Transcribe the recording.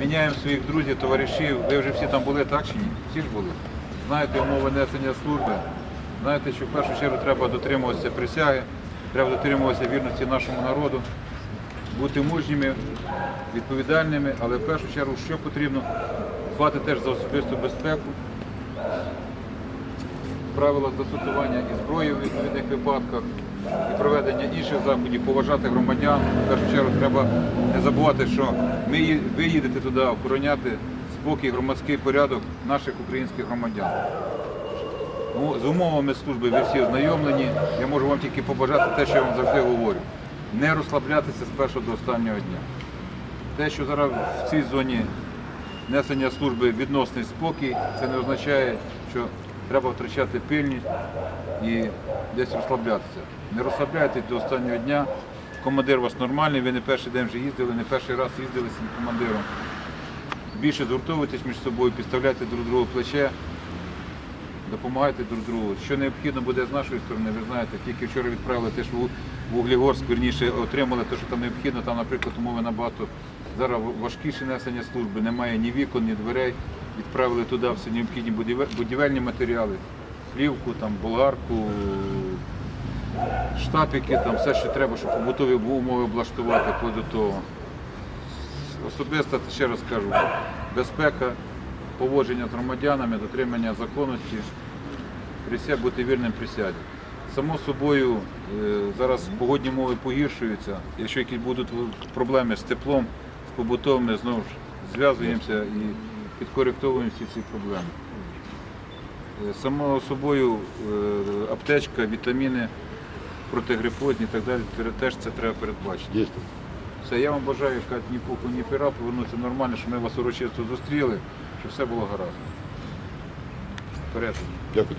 міняємо своїх друзів, товаришів. Ви вже всі там були, так чи ні? Всі ж були. Знаєте умови несення служби. Знаєте, що в першу чергу треба дотримуватися присяги, треба дотримуватися вірності нашому народу, бути мужніми, відповідальними, але в першу чергу, що потрібно, дбати теж за особисту безпеку, правила застосування і зброї в відповідних випадках, і проведення інших заходів, поважати громадян. В першу чергу треба не забувати, що ми, ви їдете туди охороняти спокій, громадський порядок наших українських громадян. Ну, З умовами служби ви всі ознайомлені. Я можу вам тільки побажати те, що я вам завжди говорю. Не розслаблятися з першого до останнього дня. Те, що зараз в цій зоні несення служби відносний спокій, це не означає, що треба втрачати пильність і десь розслаблятися. Не розслабляйтесь до останнього дня. Командир у вас нормальний, ви не перший день вже їздили, не перший раз їздили з цим командиром. Більше згуртовуйтесь між собою, підставляйте друг другу плече, допомагайте друг другу. Що необхідно буде з нашої сторони, ви знаєте, тільки вчора відправили теж в Углігорськ, верніше отримали те, що там необхідно. Там, наприклад, умови набагато зараз важкіше несення служби, немає ні вікон, ні дверей. Відправили туди всі необхідні будівельні матеріали, плівку, там, болгарку, штапики, там все, що треба, щоб побутові умови облаштувати, вплоть до того. Особисто, ще раз кажу, безпека, поводження з громадянами, дотримання законності, присяг бути вірним присяді. Само собою, е, зараз погодні умови погіршуються. Якщо якісь будуть проблеми з теплом, з побутовими, знову ж зв'язуємося і підкоректовуємо всі ці проблеми. Е, Само собою е, аптечка, вітаміни, протигрипозні і так далі, теж це треба передбачити. Є. Все, я вам бажаю як ні пуху, ні пера, повернутися нормально, щоб ми вас урочисто зустріли, щоб все було гаразд. Вперед. Дякую.